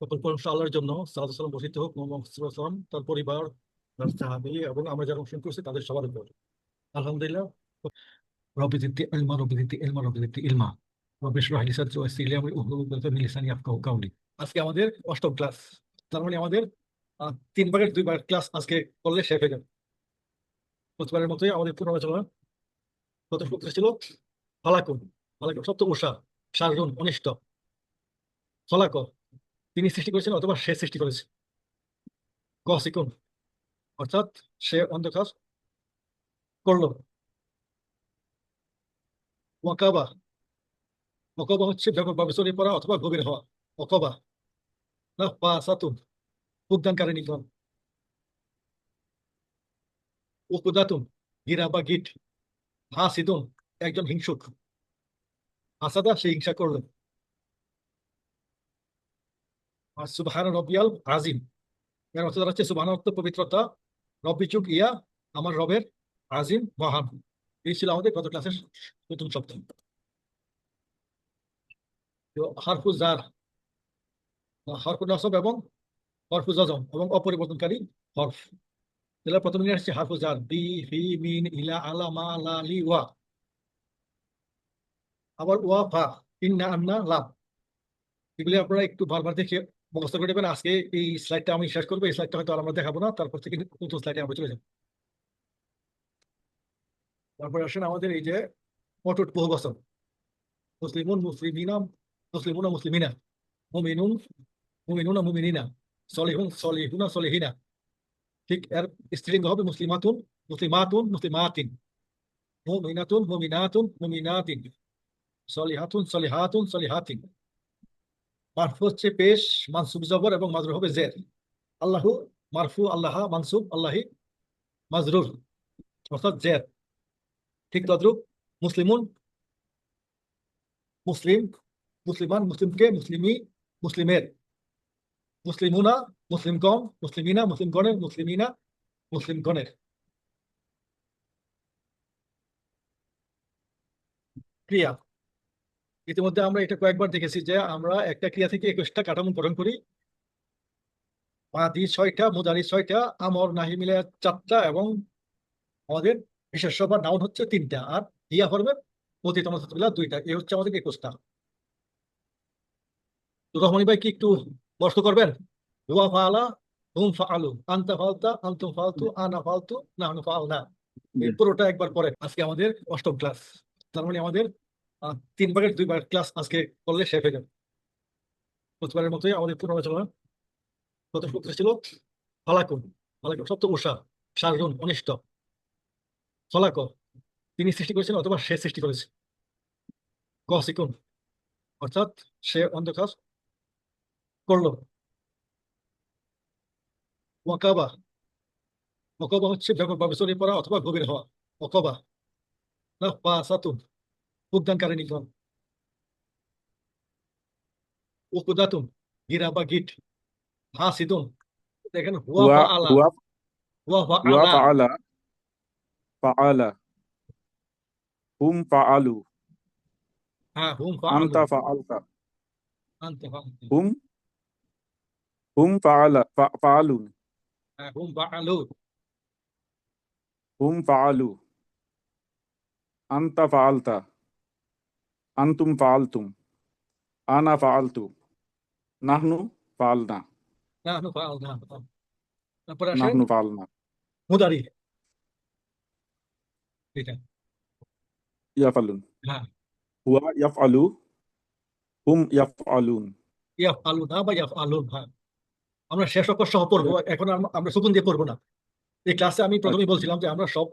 আল্লাহর জন্য সালাত সালাম বসিত হোক মোহাম্মদ সাল্লাম তার পরিবার, তার সাহাবি এবং আমরা যারা অনুসরণ করছি তাদের সবার উপর। আলহামদুলিল্লাহ, রব্বি দিতি ইলমা রব্বি দিতি ইলমা। রব্বি ইলমা আজকে আমাদের অষ্টম ক্লাস। তার মানে আমাদের তিন ভাগের দুই ভাগের ক্লাস আজকে করলে শেষ হয়ে যাবে। মতোই আমাদের পুনরালোচনা গত ছিল। ফালাকুন ফালাকুন সপ্ত উষা সারুন অনিষ্ট। ফলাক তিনি সৃষ্টি করেছেন অথবা সে সৃষ্টি করেছে। কসিকুন অর্থাৎ সে অন্ধকার করল। ওয়াকাবা। ওয়াকাবা হচ্ছে ব্যাপকভাবে ছড়িয়ে পড়া অথবা গভীর হওয়া। অকবা না পা সাতুন উদ্যানকারিণী গণ। উকুদাতুন গিরা বা গিট। হাসিদুন। একজন হিংসুক। হাসাদা সে হিংসা করল আর সুবহান রবিয়াল আজিম। এর অর্থ দাঁড়াচ্ছে সুবহান অর্থ পবিত্রতা। রব্বি ইয়া, আমার রবের আজিম, মহান। এই ছিল আমাদের গত ক্লাসের প্রথম শব্দ তো হারফু জার হরফু নসব এবং হরফু জজম এবং অপরিবর্তনকারী হরফ। তাহলে প্রথমে নিয়ে আসছে হারফু জার বি, ফি, মিন, ইলা, আলা, মা, লা, লি, ওয়া। আবার ওয়া, ফা, ইন্না, আন্না লাভ এগুলি আপনারা একটু বারবার দেখে মুখস্থ করে আজকে এই স্লাইডটা আমি শেষ করব, এই স্লাইডটা হয়তো আমরা দেখাবো না, তারপর থেকে নতুন স্লাইডে আমরা চলে যাব। তারপরে আসেন আমাদের এই যে অটুট বহু বছর মুসলিমুন মুসলিমিনা মুসলিমুনা মুসলিমিনা। মুমিনুন, মুমিনুনা মুমিনিনা। সলিহুন, সলিহুনা সলিহিনা। ঠিক এর স্ত্রীলিঙ্গ হবে মুসলিমাতুন মুসলিমাতুন, মুসলিমাতিন। মুমিনাতুন মুমিনাতুন, মুমিনাতিন। সলিহাতুন সলিহাতুন, সলিহাতিন। মারফু হচ্ছে পেশ, মানসুব জবর এবং মাজরুর হবে জের। আল্লাহু, মারফু, আল্লাহ, মানসুব, আল্লাহি, মাজরুর, অর্থাৎ জের। ঠিক তদ্রুপ, মুসলিমুন, মুসলিম, মুসলিমান, মুসলিমকে মুসলিমি, মুসলিমের। মুসলিমুনা মুসলিমগণ মুসলিমিনা, মুসলিমগণের মুসলিমিনা, মুসলিমগণের। ক্রিয়া। ইতিমধ্যে আমরা এটা কয়েকবার দেখেছি যে আমরা একটা ক্রিয়া থেকে একুশটা কাঠামো গঠন করি। মাদি ছয়টা মুদারি ছয়টা, আমর, নাহি মিলে চারটা এবং আমাদের বিশেষ্য বা নাউন হচ্ছে তিনটা আর ইয়া ফর্মের অতীত অনুসারগুলা দুইটা। এই হচ্ছে আমাদের একুশটা। তো রহমানি ভাই কি একটু বস্ত করবেন? হুয়া ফালা হুম ফাআলু, আনতা ফালতা আনতুম ফালতু আনা ফালতু নাহনু ফাআলনা। এই পুরোটা একবার পরে আজকে আমাদের অষ্টম ক্লাস। তার মানে আমাদের তিন ভাগের দুই ভাগের ক্লাস আজকে করলে শেষ হয়ে যাবে। প্রতিবারের মতোই আমাদের পুনরালোচনা গত সূত্র ছিল ফালাকুন। ফালাকুন সপ্ত উষা সারুন অনিষ্ট। ফলাক, তিনি সৃষ্টি করেছেন অথবা সে সৃষ্টি করেছে। কসিকুন অর্থাৎ সে অন্ধকার করল। ওয়াকাবা ওকাবা হচ্ছে ব্যাপকভাবে ছড়িয়ে পড়া অথবা গভীর হওয়া। ওকাবা না, পা, সাতুন। উদ্যানকারিণী গণ উকুদাতুন গিরা বা গিট হাসিদুন দেখেন হুয়া হুয়া ফা আলা। হুয়া ফাআলা ফাআলা হুম ফাআলু হ্যাঁ হুম ফা আনতা ফাআলতা আনতে ফা হুম হুম ফাআলা ফাআলুন হ্যাঁ হুম ফা আলু। হুম ফাআলু আনতা ফাআলতা আনতুম ফাআলতুম আনা ফাআলতু নাহনু ফাআলনা নাহনু ফা আলনা তারপরে আসেন নাহনু ফাআলনা মুদারি এটা। ইয়াফালুন। হ্যাঁ। হুয়া ইয়াফআলু হুম ইয়াফআলুন। ইয়াফ আলু না বা ইয়াফ আলুন হ্যাঁ। আমরা শেষ অক্ষর সহ পড়ব এখন আমরা সুকুন দিয়ে পড়ব না। এই ক্লাসে আমি প্রথমেই বলছিলাম যে আমরা সব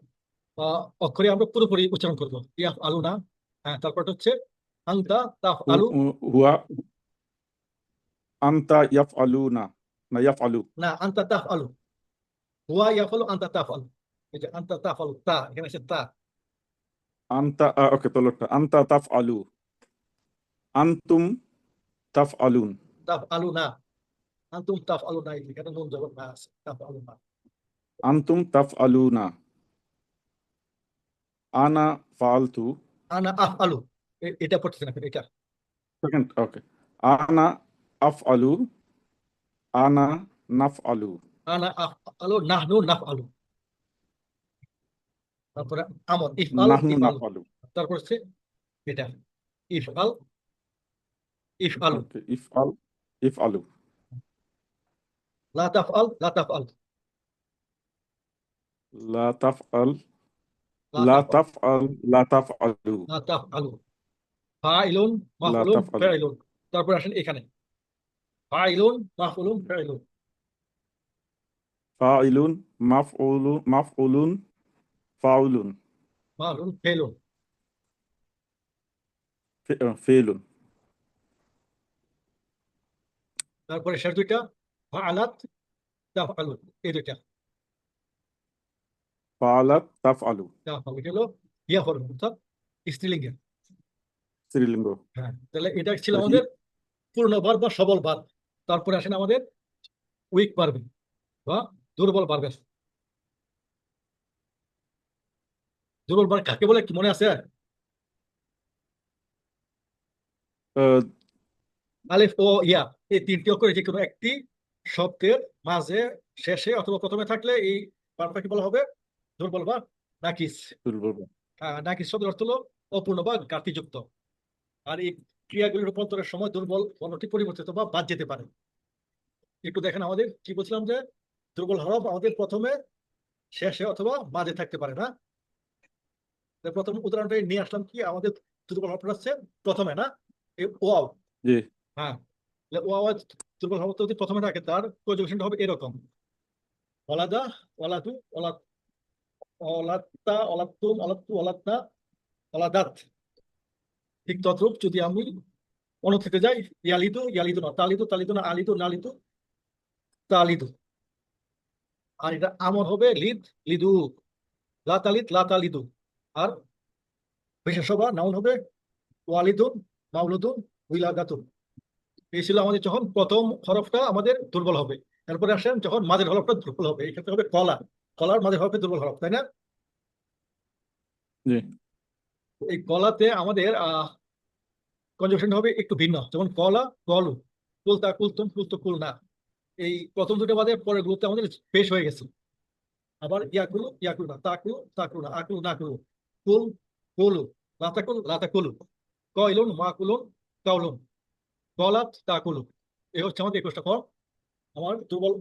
অক্ষরে আমরা পুরোপুরি উচ্চারণ করব। ইয়াফ আলু না হ্যাঁ তারপর হচ্ছে আংতা তাফ হু- আলু হু- হুয়া আনতা ইয়াফআলুনা না ইয়াফআলু না আন্তা তাফ আলু হুয়া ইয়াফ আলু আন্তা তাফ আলু এই যে আন্তা তাফ আলু তা এখানে আছে তা আনতা ওকে তলরটা আনতা তাফআলু আনতুম তাফআলুন তাফ আলু না আন্তুম তাফ আলু না এখানে তাফ আলু আফ আলু এটা পড়তেছেন এখন এটা। সেকেন্ড ওকে আনা আফআলু আনা নাফ আলু আনা আলু নাহনু নাফ আলু তারপরে আমর ইফআল নাহনু নাফ আলু তারপর হচ্ছে এটা ইফআল ইফআলু। ইফ আল ইফ আলু লা তাফআল লা তাফআল। লা তাফ আল লা লা তাফআল। তাফ আল লা তাফ আলু লা তাফআলু। ফাইলুন মাফউলুন তাফআলু। ফাইলুন। তারপর আসেন এখানে। ফাইলুন মাফউলুন ফাইলুন। ফাইলুন মাফউলু মাফউলুন ফাউলুন। মালুন ফেলুন ফেলুন তারপরে শেষ দুইটা। ফাআলাত তাফআলু এই দুইটা। ফাআলাত তাফ আলু তাফআলু এটা হলো? ইয়া ফরম অর্থাৎ স্ত্রীলিঙ্গে স্ত্রীলিঙ্গ। হ্যাঁ তাহলে এটা ছিল আমাদের পূর্ণ বার বা সবল বার তারপরে আসেন আমাদের উইক পারবে বা দুর্বল পারবে দুর্বল বার কাকে বলে কি মনে আছে? আলিফ ও ইয়া এই তিনটি অক্ষরে যে কোনো একটি শব্দের মাঝে শেষে অথবা প্রথমে থাকলে এই বারটাকে বলা হবে? দুর্বল বা নাকিস। দুর্বল আহ, নাকিস শব্দের অর্থ হলো অপূর্ণ বা ঘাটতিযুক্ত আর এই ক্রিয়াগুলির রূপান্তরের সময় দুর্বল বর্ণটি পরিবর্তিত বা বাদ যেতে পারে। একটু দেখেন আমাদের কি বলছিলাম যে দুর্বল হরফ আমাদের প্রথমে শেষে অথবা মাঝে থাকতে পারে না। প্রথম উদাহরণটা নিয়ে আসলাম কি আমাদের দুর্বল হরফটা হচ্ছে প্রথমে না? এই ওয়াও। হ্যাঁ। ওয়াও দুর্বল হরফ যদি প্রথমে থাকে তার কনজুগেশনটা হবে এরকম। ওয়ালাদা ওয়ালাদু ওয়ালাদ ওয়ালাত্তা ওয়ালাত্তুম ওয়ালাত্তু ওয়ালাদনা ওয়ালাদাত। ঠিক তদ্রূপ যদি আমি অন্য থেকে যাই, ইয়ালিদু ইয়ালিদু না, তালিদু তালিদু না, আলিদু, নালিদু, তালিদু। আর এটা আমর হবে লিদ, লিদু লা তালিদ লা তালিদু আর বিশেষ বা নাউন হবে ওয়ালিদুন মাউলুদুন উইলাদাতুন এই ছিল আমাদের যখন প্রথম হরফটা আমাদের দুর্বল হবে। তারপরে আসেন যখন মাঝের হরফটা দুর্বল হবে। এই ক্ষেত্রে হবে কলা। কলার মাঝের হরফে দুর্বল হরফ, তাই না? জি। এই কলাতে আমাদের আহ কনজাংশন হবে একটু ভিন্ন। যেমন কলা, কলু, কুলতা কুলতুম কুলতু কুল না এই প্রথম দুটো বাদে পরের গুলোতে আমাদের পেশ হয়ে গেছে। আবার ইয়াকুলু ইয়াকুলু না তাকুলু তাকুলু না আকুলু না কুলু। কুল, কুলু লাতাকুল লাতাকুলু কয়লুন মাকুলুন কাউলুন কলাত তাকুলু এই হচ্ছে আমাদের একুশটা ফল। আমার দুর্বল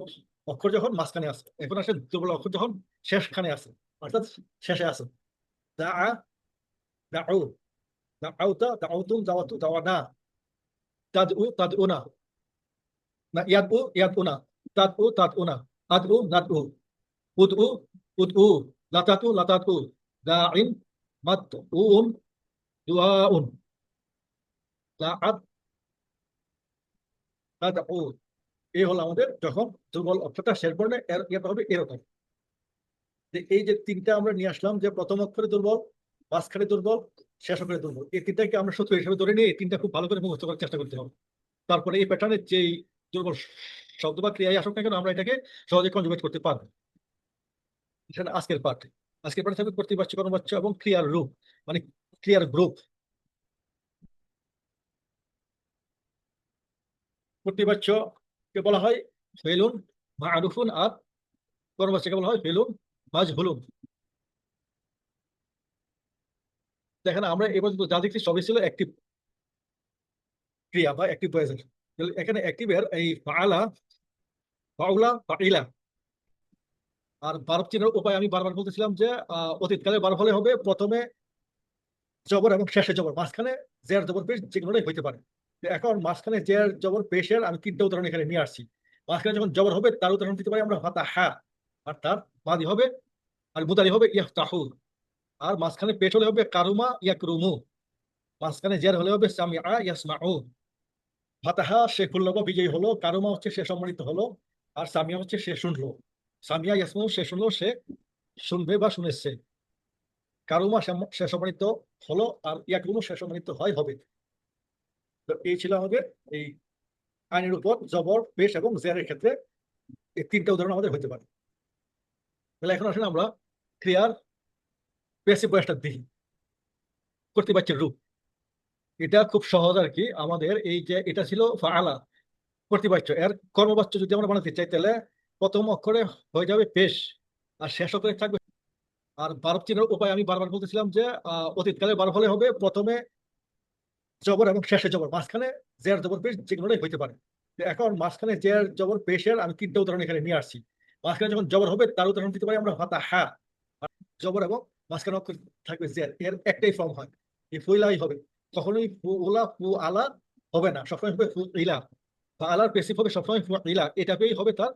অক্ষর যখন মাঝখানে আছে, এখন আসে দুর্বল অক্ষর যখন শেষখানে আছে, অর্থাৎ শেষে আছে। দা দাউ দাউতা দাউতুম দাওয়াতু দাওয়ানা তাদউ তাদউনা না ইয়াদউ ইয়াদউনা তাদউ তাদউনা আদউ নাদউ উদউ উদউ লাতাতু লাতাতু দাইন মাদউন দুআউন দাআত তাদউ এই হলো আমাদের যখন দুর্বল অক্ষরটা শেষ বর্ণে এর হবে এরকম এই যে তিনটা আমরা নিয়ে আসলাম যে প্রথম অক্ষরে দুর্বল মাঝখানে দুর্বল শেষ অক্ষরে দুর্বল। এই তিনটাকে আমরা সূত্র হিসেবে ধরে নিয়ে এই তিনটা খুব ভালো করে মুখস্থ করার চেষ্টা করতে হবে। তারপরে এই প্যাটার্নের যেই দুর্বল শব্দ বা ক্রিয়ায় আসুক না কেন, আমরা এটাকে সহজে কনজুগেট করতে পারব। সেটা আজকের পার্ট আজকের পার্টে থাকবে প্রতিবাচ্য কর্মবাচ্য এবং ক্রিয়ার রূপ মানে ক্রিয়ার গ্রুপ প্রতিবাচ্য কে বলা হয় ফেলুন, মারুফুন আর কর্মবাচ্যকে বলা হয় ফেলুন মাজহুলুন দেখেন আমরা এবার যা দেখছি সবই ছিল অ্যাক্টিভ ক্রিয়া বা অ্যাক্টিভ ভয়েসের এখানে অ্যাক্টিভের এই ফাআলা, ফাউলা ফাইলা আর বারব চিহ্নের উপায় আমি বারবার বলতেছিলাম যে অতীতকালে বারব হলে হবে প্রথমে জবর এবং শেষে জবর, মাঝখানে জের, জবর, পেশ যেগুলোই হইতে পারে। এখন মাঝখানে জের, জবর, পেশের আমি তিনটা উদাহরণ এখানে নিয়ে আসছি। মাঝখানে যখন জবর হবে, তার উদাহরণ দিতে পারি আমরা হাতা হা আর তার মাদি হবে, আর মুদারি হবে ইয়াহতাহু আর মাঝখানে পেট হলে হবে কারুমা ইয়াকরুমু। মাঝখানে জের হলে হবে সামিআ ইয়াসমাউ। ফাতাহা সে খুলল বা বিজয়ী হলো। কারুমা হচ্ছে সে সম্মানিত হলো। আর সামিয়া হচ্ছে সে শুনলো। সামিয়া ইয়াসমাউ সে শুনলো, সে শুনবে বা শুনেছে। কারুমা সে সম্মানিত হলো আর ইয়াকরুমু সে সম্মানিত হয়, হবে। তো এই ছিল আমাদের এই আইনের উপর জবর, পেশ এবং জেরের ক্ষেত্রে এই তিনটা উদাহরণ আমাদের হতে পারে। তাহলে এখন আসলে আমরা ক্রিয়ার পেসিভ বয়সটা দেখি কর্তৃপক্ষের রূপ। এটা খুব সহজ আর কি। আমাদের এই যে এটা ছিল ফাআলা, প্রতিবাচ্য। এর কর্মবাচ্য যদি আমরা বানাতে চাই, তাহলে প্রথম অক্ষরে হয়ে যাবে পেশ, আর শেষ অক্ষরে থাকবে আর বারব চিহ্নের উপায় আমি বারবার বলতেছিলাম যে অতীতকালে বারব হলে হবে প্রথমে জবর এবং শেষে জবর। মাঝখানে জের, জবর, পেশ যেগুলোই হইতে পারে। এখন মাঝখানে জের, জবর, পেশের আমি তিনটা উদাহরণ এখানে নিয়ে আসছি। মাঝখানে যখন জবর হবে, তার উদাহরণ দিতে পারি আমরা হাতা হা জবর এবং মাঝখানে অক্ষর থাকবে জের এর একটাই ফর্ম হয়। এই ফুইলাই হবে। কখনোই ফু ওলা ফু, আলা হবে না। সবসময় হবে ফু, ইলা। বা আলার পেসিভ হবে, সবসময় ফু, ইলা। এটা পেয়েই হবে তার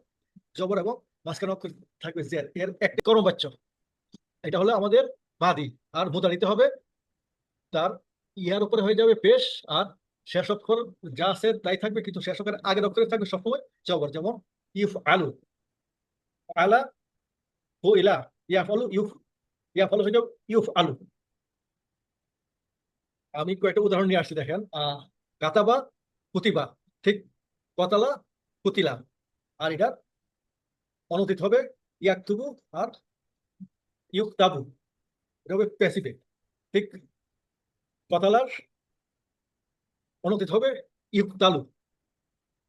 জবর এবং মাঝখানে অক্ষর থাকবে জের এর একটা কর্মবাচ্য। এটা হলো আমাদের বাদি। আর মুদারিতে হবে তার ইয়ার উপরে হয়ে যাবে পেশ আর শেষ অক্ষর যা আছে তাই থাকবে, কিন্তু শেষ অক্ষরের আগের অক্ষরে থাকবে সবসময় জবর। যেমন ইউফ আলু। আলা হু ইলা। ইয়াফ আলু, ইউফ হয়ে যাবে ইউফ আলু। আমি কয়েকটা উদাহরণ নিয়ে আসছি, দেখেন। কাতাবা কুতিবা ঠিক? কতালা, পুতিলা। আর এটা অনতীত হবে ইয়াকতুবু আর ইউকতাবু। এটা হবে প্যাসিফিক, ঠিক? কতালার অনতীত হবে ইউকতালু।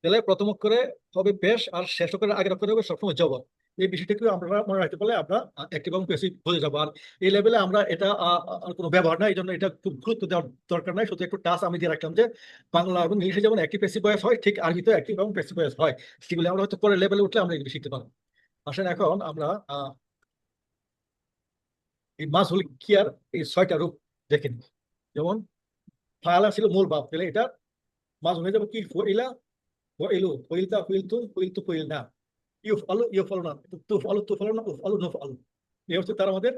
তাহলে প্রথম অক্ষরে হবে পেশ আর শেষ অক্ষরের আগের অক্ষরে হবে সবসময় জবর। এই বিষয়টাকে আমরা মনে রাখতে পারলে আমরা অ্যাক্টিভ এবং প্যাসিভ বুঝে যাব। আর এই লেভেলে আমরা এটা আর কোনো ব্যবহার নাই, এই জন্য এটা খুব গুরুত্ব দেওয়ার দরকার নাই। শুধু একটু টাচ আমি দিয়ে রাখলাম যে, বাংলা এবং ইংলিশে যেমন অ্যাক্টিভ প্যাসিভ ভয়েস হয়, ঠিক আরবিতে অ্যাক্টিভ এবং প্যাসিভ ভয়েস হয়। সেগুলো আমরা হয়তো পরের লেভেলে উঠলে আমরা এগুলো শিখতে পারব। আসেন এখন আমরা এই মাসুল কিয়ার এই ছয়টা রূপ দেখে নিই। যেমন, ফালা ছিল মূল ভাব তাহলে এটা মাসুল হয়ে যাবে কি? ফইলা, ফইলু, ফইলতা ফইলতু ফইলতু, ফইলনা। ইউফ আলু ইউফ আলু না তুফ আলু তুফ আলু না উফ আলু নুফ আলু এই হচ্ছে তার আমাদের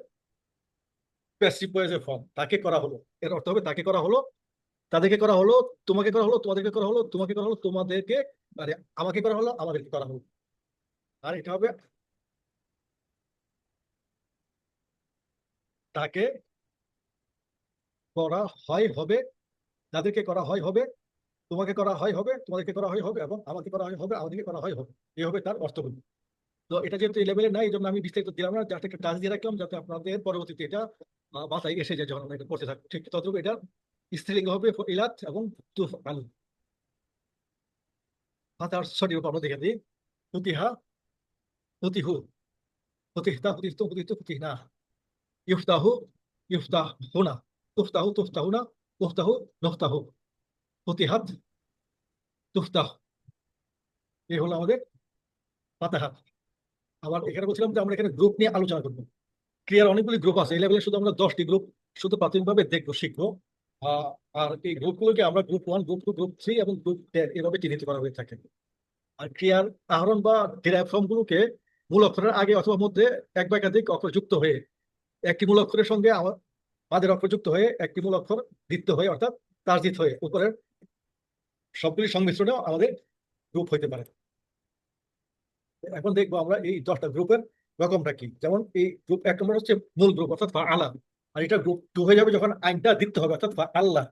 প্যাসিভ ভয়েসের ফর্ম তাকে করা হলো। এর অর্থ হবে তাকে করা হলো, তাদেরকে করা হলো, তোমাকে করা হলো, তোমাদেরকে করা হলো, তোমাকে করা হলো, তোমাদেরকে মানে আমাকে করা হলো, আমাদেরকে করা হলো। আর এটা হবে তাকে করা হয়, হবে, যাদেরকে করা হয়, হবে তোমাকে করা হয় হবে, তোমাদেরকে করা হয় হবে এবং আমাকে করা হয় হবে, আমাদেরকে করা হয় হবে। এই হবে তার অর্থগুলো তো এটা যেহেতু এই লেভেলে নাই, এই জন্য আমি বিস্তারিত দিলাম না, যাতে একটা কাজ দিয়ে রাখলাম, যাতে আপনাদের পরবর্তীতে এটা মাথায় এসে যায় যখন এটা পড়তে থাকব ঠিক ততটুকু এটা স্ত্রীলিঙ্গ হবে ইলাত এবং তুফ আলু হাতার সঠিক রূপ আমরা দেখে দিই। হুতিহা হুতিহু হুতিহতা হুতিহতু হুতিহতু হুতিহনা ইফতাহু ইফতাহুনা তুফতাহু, তুফতাহুনা, তুফতাহু, নুফতাহু। ফতিহাত তুফতাহ। এই হলো আমাদের ফাতাহাত। আবার এখানে বলছিলাম যে আমরা এখানে গ্রুপ নিয়ে আলোচনা করব। ক্রিয়ার অনেকগুলি গ্রুপ আছে। এই লেভেলে শুধু আমরা দশটি গ্রুপ শুধু প্রাথমিকভাবে দেখব, শিখব। আর এই গ্রুপগুলোকে আমরা group one group two group three এবং গ্রুপ টেন এভাবে চিহ্নিত করা হয়ে থাকে। আর ক্রিয়ার আহরণ বা ডিরাইভ ফর্ম গুলোকে মূল অক্ষরের আগে অথবা মধ্যে এক বা একাধিক অক্ষর যুক্ত হয়ে, একটি মূল অক্ষরের সঙ্গে আমার মাদের অক্ষর যুক্ত হয়ে, একটি মূল অক্ষর দ্বিত্ব হয়ে অর্থাৎ তার্জিত হয়ে উপরের সবগুলি সংমিশ্রণে আমাদের গ্রুপ হইতে পারে। এখন দেখব আমরা এই দশটা গ্রুপের রকমটা কি। যেমন এই গ্রুপ এক নম্বর হচ্ছে মূল গ্রুপ অর্থাৎ ফা আর এটা গ্রুপ টু হয়ে যাবে যখন আইনটা দিতে হবে, অর্থাৎ ফা আল্লাহ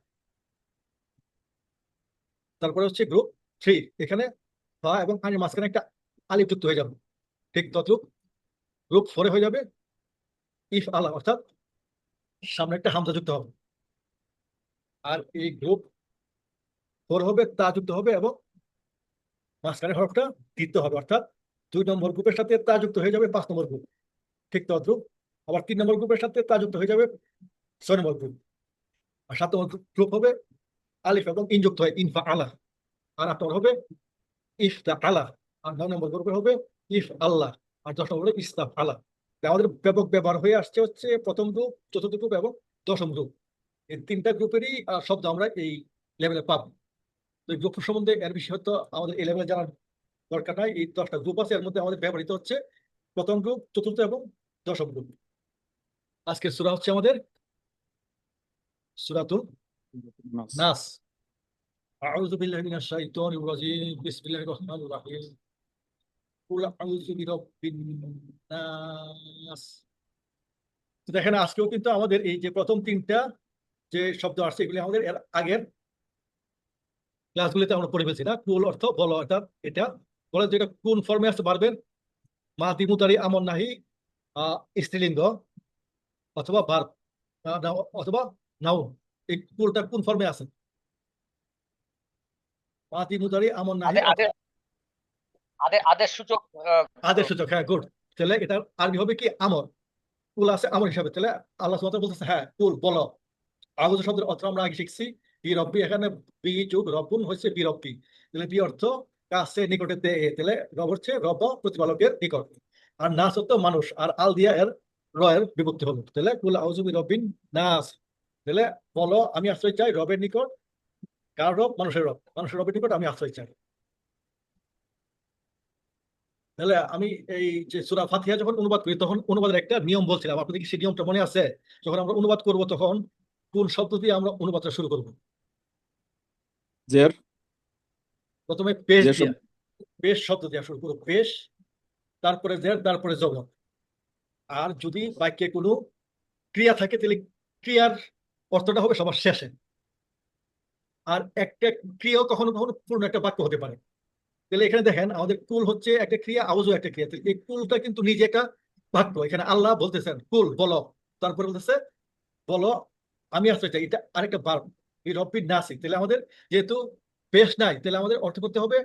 তারপরে হচ্ছে গ্রুপ থ্রি এখানে ফা এবং আইনের মাঝখানে একটা আলিফ যুক্ত হয়ে যাবে। ঠিক তদ্রুপ গ্রুপ ফোরে হয়ে যাবে ইফ আলা, অর্থাৎ সামনে একটা হামজা যুক্ত হবে। আর এই গ্রুপ ফোর হবে, তা যুক্ত হবে এবং মাঝখানে হরফটা দিতে হবে। অর্থাৎ দুই নম্বর গ্রুপের সাথে তা যুক্ত হয়ে যাবে পাঁচ নম্বর গ্রুপ। ঠিক তদ্রুপ। আবার তিন নম্বর গ্রুপের সাথে তা যুক্ত হয়ে যাবে ছয় নম্বর গ্রুপ। আর সাত নম্বর গ্রুপ হবে আলিফ এবং ইন যুক্ত হয় ইনফা আলা। আর আট নম্বর হবে ইফতা আলা। আর নয় নম্বর গ্রুপে হবে ইফ আল্লাহ আর দশ নম্বর ইস্তাফ আলা। তা আমাদের ব্যাপক ব্যবহার হয়ে আসছে হচ্ছে প্রথম গ্রুপ, চতুর্থ গ্রুপ এবং দশম গ্রুপ। এই তিনটা গ্রুপেরই শব্দ আমরা এই লেভেলে পাবো। গ্রুপ সম্বন্ধে এর বিষয় হয়তো আমাদের এই লেভেলে জানার দরকার নাই এই দশটা গ্রুপ আছে এর মধ্যে আমাদের ব্যবহৃত হচ্ছে প্রথম গ্রুপ চতুর্থ এবং দশম গ্রুপ আজকের সূরা হচ্ছে আমাদের সূরাতুল নাস নাস أعوذ بالله من الشيطان الرجيم بسم الله الرحمن الرحيم قل أعوذ برب الناس তো দেখেন আজকেও কিন্তু আমাদের এই যে প্রথম তিনটা যে শব্দ আসছে এগুলি আমাদের এর আগের ক্লাসগুলিতে আমরা পড়ে ফেলছি না। কুল অর্থ বলো অর্থাৎ এটা বলে যেটা কোন ফর্মে আসতে পারবেন মাদি মুতারি আমন নাহি স্ত্রীলিঙ্গ অথবা ভার্ব অথবা নাউন। এই কুলটা কোন ফর্মে আছে? নাহি। আদেশ সূচক আদেশ সূচক হ্যাঁ গুড তাহলে এটা আরবি হবে কি? আমর। কুল আছে আমর হিসাবে। তাহলে আল্লাহ সুবহানাহু ওয়া তাআলা বলতেছে হ্যাঁ কুল বলো। আগুজ শব্দের অর্থ আমরা আগে শিখছি। বি রব্বি এখানে বি যুগ রব্বুন হচ্ছে বি রব্বি তাহলে বি অর্থ কাছে নিকটে তে তাহলে রব হচ্ছে রব প্রতিপালকের নিকট। আর নাস হতো মানুষ আর আল দিয়া এর র এর বিভক্তি হলো। তাহলে কুল আউযু বি রব্বিন নাস তাহলে বলো, আমি আশ্রয় চাই রবের নিকট কার রব মানুষের রব মানুষের রবের নিকট আমি আশ্রয় চাই। তাহলে আমি এই যে সূরা ফাতিহা যখন অনুবাদ করি, তখন অনুবাদের একটা নিয়ম বলছিলাম। আপনাদের কি সেই নিয়মটা মনে আছে? যখন আমরা অনুবাদ করব, তখন কোন শব্দ দিয়ে আমরা অনুবাদটা শুরু করব? জের? প্রথমে পেশ পেশ শব্দ দিয়ে শুরু করব পেশ তারপরে জের তারপরে জবর আর যদি বাক্যে কোনো ক্রিয়া থাকে তাহলে ক্রিয়ার অর্থটা হবে সবার শেষে। আর একটা ক্রিয়াও কখনো কখনো পূর্ণ একটা বাক্য হতে পারে। তাহলে এখানে দেখেন আমাদের কুল হচ্ছে একটা ক্রিয়া আউজও একটা ক্রিয়া। এই কুলটা কিন্তু নিজে একটা বাক্য। এখানে আল্লাহ বলতেছেন কুল বলো। তারপরে বলতেছে বলো আমি আসতে চাই। এটা আরেকটা এই রব্বির তাহলে আমাদের যেহেতু পেশ নাই, তাহলে আমাদের অর্থ করতে হবে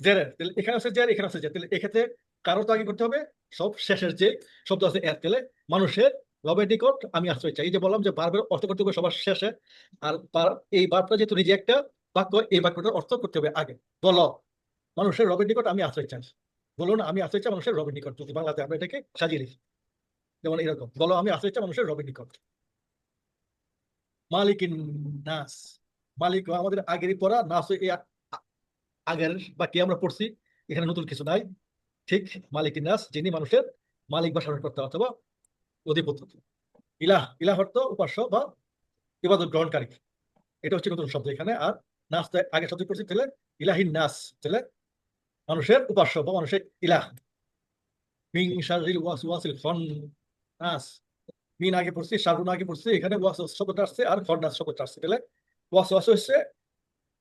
জেরের। তাহলে এখানে আছে জের, এখানে আছে জের। তাহলে এক্ষেত্রে কারও তো আগে করতে হবে, সব শেষের যে শব্দ আছে এর। তাহলে মানুষের নিকট আমি আশ্রয় চাই। এই যে বললাম যে বারবার অর্থ করতে হবে সবার শেষে, আর এই বারটা যেহেতু নিজে একটা বাক্য, এই বাক্যটার অর্থ করতে হবে আগে। বলো, মানুষের রবের নিকট আমি আশ্রয় চাই। বলুন আমি আশ্রয় চাই মানুষের রবের নিকট। যদি বাংলাতে আমরা এটাকে সাজিয়ে লিখি যেমন এরকম। বলো, আমি আশ্রয় চাই মানুষের রবের নিকট। মালিকিন নাস। মালিক আমাদের আগেরই পড়া, নাস আগের বাকি আমরা পড়ছি, এখানে নতুন কিছু নাই। ঠিক, মালিকিন নাস, যিনি মানুষের মালিক বা অথবা অধিপতি। ইলাহ ইলাহ অর্থ উপাস্য বা ইবাদত গ্রহণকারী। এটা হচ্ছে নতুন শব্দ এখানে। আর নাস আগে শব্দ করছি তাহলে ইলাহিন নাস, তাহলে মানুষের উপাস্য বা মানুষের ইলাহ। মিন শাররিল ওয়াসওয়াসিল খান্নাস মিন আগে পড়ছি শারুন আগে পড়ছি এখানে শব্দটা আসছে আর খন্নাস শব্দটা আসছে তাহলে ওয়াসওয়াস হচ্ছে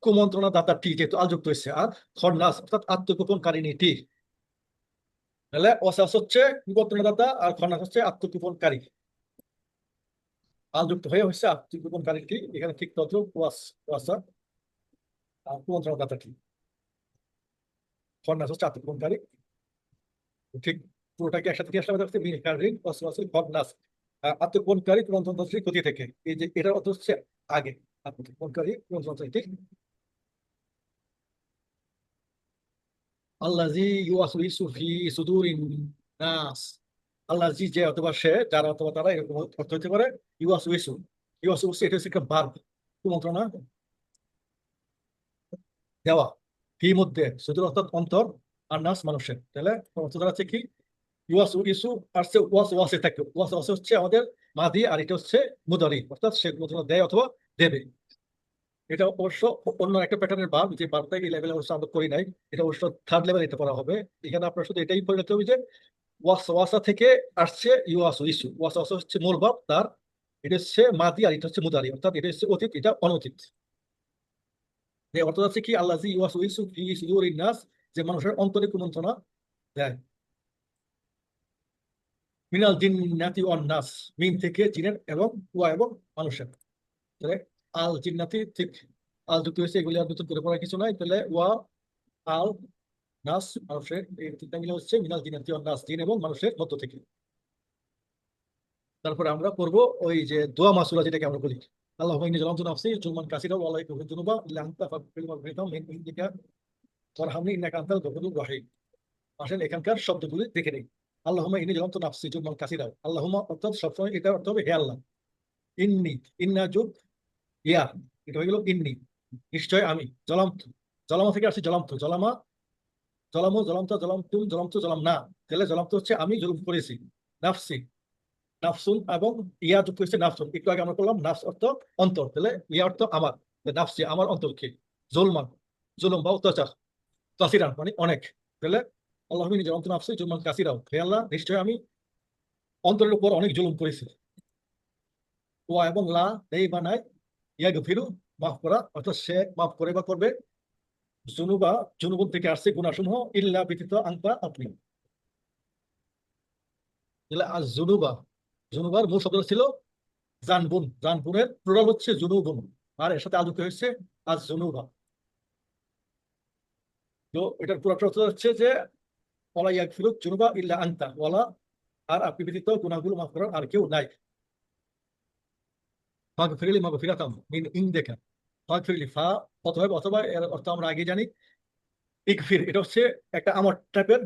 কুমন্ত্রণা দাতা টি যেহেতু আলযুক্ত হয়েছে আর খন্নাস অর্থাৎ আত্মগোপনকারিণী টি। তাহলে ওয়াসওয়াস হচ্ছে কুমন্ত্রণা দাতা আর খন্নাস হচ্ছে আত্মগোপনকারী। আলযুক্ত হয়ে হচ্ছে আত্মগোপনকারী টি এখানে ঠিক তত ওয়াস ওয়াসা আর কুমন্ত্রণা দাতা টি খন্নাস হচ্ছে আত্মগোপনকারী। ঠিক পুরোটাকে একসাথে নিয়ে আসলে মিন শাররিল ওয়াসওয়াসিল খন্নাস আহ, আত্মগোপনকারী কুমন্ত্রণাত্রী ক্ষতি থেকে। এই যে, এটার অর্থ হচ্ছে আগে। আত্মগোপনকারী কুমন্ত্রণাত্রী ঠিক? নাস। যে অথবা সে, যারা অথবা তারা এরকম অর্থ হতে পারে ইউয়াসউইসু ইউয়াসউইসু এটা হচ্ছে একটা কুমন্ত্রণা দেওয়া। ফি মধ্যে, সুদূর অর্থাৎ অন্তর আর নাস মানুষের। তাহলে অর্থ দাঁড়াচ্ছে কি? ইউয়াসউইসু আর সে ওয়াস ওয়াসে থাকে ওয়াস ওয়াসে হচ্ছে আমাদের মাদি আর এটা হচ্ছে মুদারি অর্থাৎ সে কুমন্ত্রণা দেয় অথবা দেবে। এটা অবশ্য অন্য একটা প্যাটার্নের ভাব যে ভাবটা এই লেভেলে অবশ্য আমরা করি নাই, এটা অবশ্য থার্ড লেভেল এটা করা হবে। এখানে আপনার শুধু এটাই পরিণত হবে যে, ওয়াস, ওয়াসা থেকে আসছে ইউয়াসু, ইসু। ওয়াস, ওয়াসা হচ্ছে মূল ভাব তার এটা হচ্ছে মাদি, আর এটা হচ্ছে মুদারি। অর্থাৎ এটা হচ্ছে অতীত, এটা অনতীত যে অর্থ আছে কি? আল্লাহ ইউয়াসু, ইসু সুদুরিন নাস, যে মানুষের অন্তরে কুমন্ত্রণা দেয়। মিনাল জিন্নাতি ওয়ান নাস, মিন থেকে জিনের এবং ওয়া এবং মানুষের। তাহলে আল জিন্নাতি ঠিক, আল যুক্ত হয়েছে, এগুলি আর নতুন করে পড়ার কিছু নাই। তাহলে ওয়া, আল, নাস, মানুষের, এই তিনটা মিলে হচ্ছে মিনাল জিন্নাতি ওয়ান নাস, জিন এবং মানুষের মধ্য থেকে। তারপরে আমরা পড়ব ওই যে দোয়া মাসুলা যেটাকে আমরা বলি। আল্লাহ ইন্নী জালামতু নাফসি জুলমান কাসীরা মিন ইন্নাকা আনতাল গফুরুর আসেন এখানকার শব্দগুলি দেখে নেই। ইন্নী জালামতু নাফসি আল্লাহুম্মা অর্থাৎ সবসময় এটা অর্থ হবে হে আল্লাহ ইন্নি ইন্না যুগ ইয়া এটা হয়ে গেল ইন্নি নিশ্চয় আমি জলামতু জলামা থেকে আসছি জলামতু জলামা জলামু জলামতা জলামতু জলামতু জলাম না তাহলে হচ্ছে আমি জুলুম করেছি নাফসি নাফসুন এবং ইয়া যুক্ত হচ্ছে নাফসুন একটু আগে আমরা করলাম নাফস অর্থ অন্তর তাহলে ইয়া অর্থ আমার নাফসি আমার অন্তরকে জুলমান জুলুম বা অত্যাচার কাসিরান মানে অনেক তাহলে আল্লাহ জলামতু নাফসি জুলমান কাসিরাও হে আল্লাহ নিশ্চয় আমি অন্তরের উপর অনেক জুলুম করেছি। ওয়া এবং লা বা নাই মাফ করা, অর্থাৎ সে মাফ করে বা করবে। জুনুবা জুনুবন থেকে আসছে গুণাসমূহ ইল্লা ব্যতীত আংতা আপনি। আর জুনুবা জুনুবার মূল শব্দ ছিল জানবুন। জানবুনের প্লুরাল হচ্ছে জুনুবুন আর এর সাথে আলুকে হয়েছে আজ জুনুবা তো এটার পুরো হচ্ছে যে ওলা ইয়াগফিরু যুনুবা ইল্লা আনতা ওয়ালা আর আপনি ব্যতীত গুনাহগুলো মাফ করার আর কেউ নাই ফাগফিরলি মাগফিরাতাম মিন ইনদিকা ফাগফিরলি ফা অথবা এর অর্থ আমরা আগে জানি এটা হচ্ছে একটা আমার টাইপের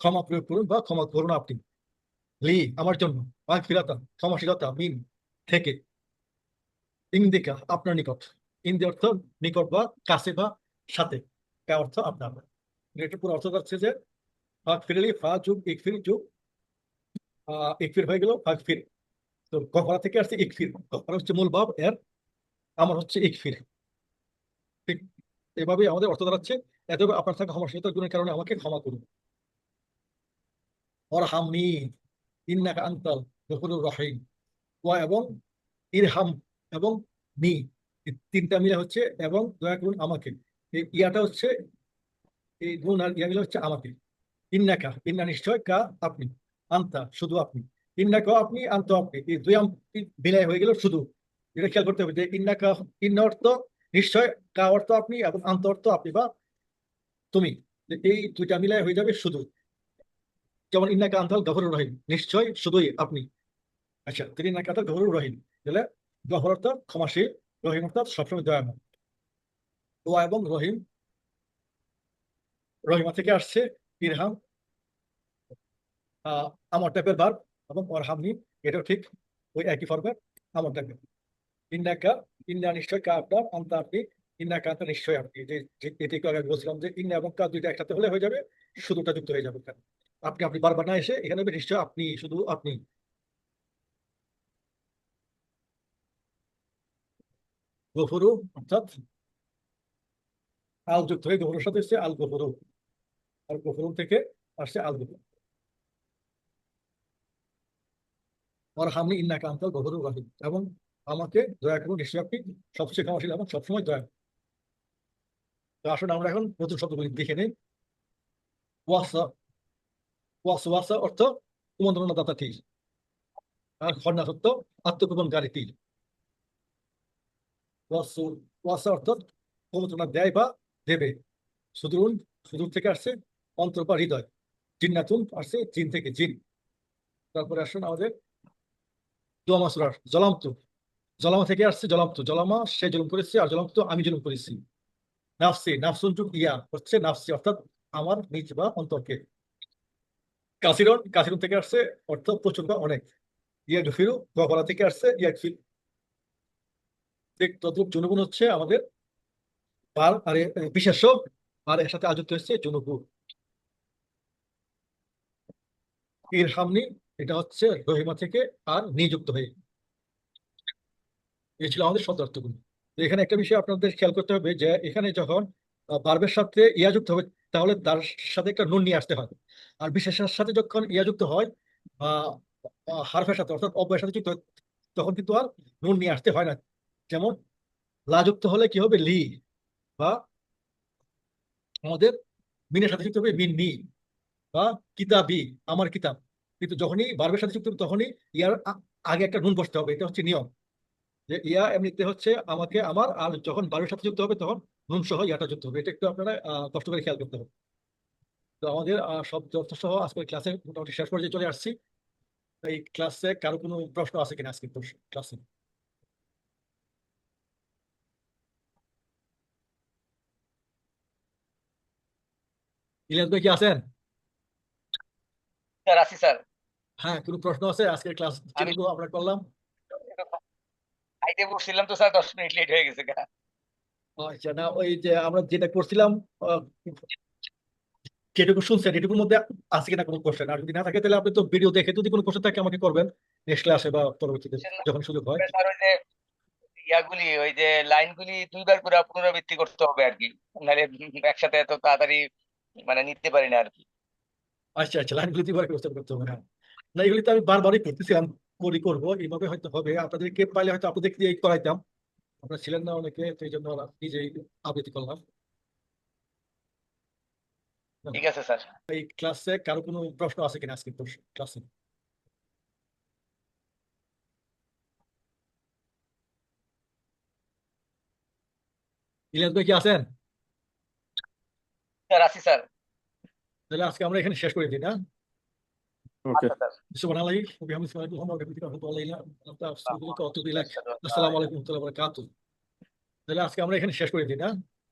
ক্ষমা প্রয়োগ করুন বা ক্ষমা করুন আপনি লি আমার জন্য মাগফিরাতা ক্ষমাশীলতা মিন থেকে ইনদিকা আপনার নিকট ইন্দি অর্থ নিকট বা কাছে বা সাথে অর্থ আপনার এটা পুরো অর্থ হচ্ছে যে ফাঁক ফিরলি ফা যুগ ইকফির যুগ ইকফির হয়ে গেল ফাঁক ফির তো গফরা থেকে আসছে ইকফির গফরা হচ্ছে মূল ভাব এর আমার হচ্ছে ইকফির ঠিক এভাবে আমাদের অর্থ দাঁড়াচ্ছে এত আপনার থাকা ক্ষমাশীলতার গুণের কারণে আমাকে ক্ষমা করুন ওরহামনি ইন্নাকা আনতাল গফুরুর রহিম ওয়া এবং ইরহাম এবং নি তিনটা মিলে হচ্ছে এবং দয়া করুন আমাকে। ইয়াটা হচ্ছে এই গুণ আর ইয়া মিলে হচ্ছে আমাকে। ইন্নাকা, ইন্না নিশ্চয় কা আপনি, আন্তা, শুধু আপনি। ইন্নাকা আপনি, আন্ত আপনি। এই দুই আম- বিনয় হয়ে গেল শুধু। এটা খেয়াল করতে হবে যে ইন্নাকা, ইন্না অর্থ নিশ্চয়, কা অর্থ আপনি এবং আন্ত অর্থ আপনি বা তুমি। এই দুইটা মিলায় হয়ে যাবে শুধু। যেমন ইন্নাকা আন্তাল গফরুর রহিম। নিশ্চয় শুধুই আপনি। আচ্ছা তিনি ইন্নাকা আন্তাল গফরুর রহিম, তাহলে গফর অর্থ ক্ষমাশীল, রহিম অর্থাৎ সবসময় দয়াময়। দোয়া এবং রহিম রহিমা থেকে আসছে ইরহাম আমার টাইপের বার এবং অরহামনি এটাও ঠিক ওই একই ফর্মের আমার টাইপের ইন্নাকা ইন্না নিশ্চয় কা আপনার আন্তা আপনি ইন্না কা আন্তা নিশ্চয় আপনি। যে, যে- এটি আগে বলছিলাম যে ইন্না এবং কা দুইটা একসাথে হলে হয়ে যাবে, শুধুটা যুক্ত হয়ে যাবে। আপনি আপনি বারবার না এসে এখানে নিশ্চয় আপনি, শুধু আপনি। গফুরু, অর্থাৎ আল যুক্ত হয়ে গফুরের সাথে এসছে আল গফুরু। আর গফুরু থেকে আসছে আল গফুর আর হামনি ইন্নাকা আনতাল গফুরুর রহিম। এবং আমাকে দয়া করুন নিশ্চয় আপনি সবচেয়ে ক্ষমাশীল এবং সবসময় দয়া তো আসলে আমরা এখন নতুন শব্দগুলি দেখে নেই। ওয়াসা ওয়াসওয়াসা অর্থ কুমন্ত্রণা দাতা তীর আর খন্না সত্য আত্মগোপনকারী তীর ওয়াসু, ওয়াসা অর্থ কুমন্ত্রণা দেয় বা দেবে। সুদূর সুদূর থেকে আসছে অন্তর বা হৃদয় জিন্নাতুন আসছে জিন থেকে জিন। তারপরে আসুন আমাদের দোয়া সুরার, জলামতু। জলামা থেকে আসছে জলামতু। জলামা, সে জুলুম করেছে আর জলামতু, আমি জুলুম করেছি। নাফসি নাফসুন যুগ ইয়া হচ্ছে নাফসি, অর্থাৎ আমার নিজ বা অন্তরকে। কাসিরন কাসিরন থেকে আসছে, অর্থ প্রচুর বা অনেক। ইয়া গফিরু গফরা থেকে আসছে, ইয়া ঠিক তদ্রুপ জুনুগুন হচ্ছে আমাদের আর এ আর এর সাথে আযুক্ত হচ্ছে জুনুবু ইরহামনি এটা হচ্ছে রহিমা থেকে আর নিযুক্ত হয়ে। এই ছিল আমাদের শব্দার্থগুলো এখানে একটা বিষয় আপনাদের খেয়াল করতে হবে যে, এখানে যখন বার্বের সাথে ইয়া যুক্ত হবে, তাহলে তার সাথে একটা নুন নিয়ে আসতে হয়। আর বিশেষের সাথে যখন ইয়া যুক্ত হয় বা হারফের সাথে, অর্থাৎ অব্যয়ের সাথে যুক্ত তখন কিন্তু আর নুন নিয়ে আসতে হয় না। যেমন, লা যুক্ত হলে কি হবে? লি বা আমাদের মিনের সাথে যুক্ত হবে মিন, নি। বা কিতাবি, আমার কিতাব। কিন্তু যখনই বার্বের সাথে যুক্ত তখনই ইয়ার আগে একটা নুন বসতে হবে, এটা হচ্ছে নিয়ম। যে ইয়া এমনিতে হচ্ছে, আমাকে আমার, আর যখন বারোর সাথে যুক্ত হবে, তখন নুন সহ ইয়াটা যুক্ত হবে। এটা একটু আপনারা কষ্ট করে খেয়াল করতে হবে। তো আমাদের সব তথ্য সহ আজকের ক্লাসে মোটামুটি শেষ পর্যায়ে চলে আসছি। এই ক্লাসে কারও কোনো প্রশ্ন আছে কিনা আজকের ক্লাসে? ইলিয়াস ভাই কি আছেন? স্যার আছি স্যার। হ্যাঁ কোনো প্রশ্ন আছে? আজকের ক্লাস আমরা করলাম। আইতে বসছিলাম তো স্যার দশ মিনিট লেট হয়ে গেছে আচ্ছা না ওই যে আমরা যেটা করছিলাম যেটুকু শুনছেন এটুকুর মধ্যে আছে কিনা কোনো কোশ্চেন আর যদি না থাকে তাহলে আপনি তো ভিডিও দেখে যদি কোনো কোশ্চেন থাকে আমাকে করবেন নেক্সট ক্লাসে বা পরবর্তীতে যখন সুযোগ হয়। স্যার ওই যে ইয়াগুলি ওই যে লাইনগুলি দুইবার করে পুনরাবৃত্তি করতে হবে আর কি। নাহলে একসাথে এত তাড়াতাড়ি মানে নিতে পারি না আর কি। আচ্ছা আচ্ছা লাইনগুলো দুইবার কোশ্চেন করতে হবে হ্যাঁ। না এগুলি তো আমি বারবারই করতেছি আমি করি করব এইভাবে হয়তো হবে। আপনাদেরকে পাইলে হয়তো আপনাদের দিয়ে করাইতাম। আপনারা ছিলেন না অনেকে তো এই জন্য নিজেই আবৃত্তি করলাম। ঠিক আছে স্যার। এই ক্লাসে কারও কোনো প্রশ্ন আছে কিনা আজকে ক্লাসে ইলিয়াস ভাই কি আছেন? স্যার আছি স্যার। তাহলে আজকে আমরা এখানে শেষ করে দিই না ওকে আচ্ছা ওয়া বিহামদিহি ওয়া বিহামদিহি আসসালামু আলাইকুম ওয়া রাহমাতুল্লাহি ওয়া বারাকাতুহু তাহলে আজকে আমরা এখানে শেষ করে দিই না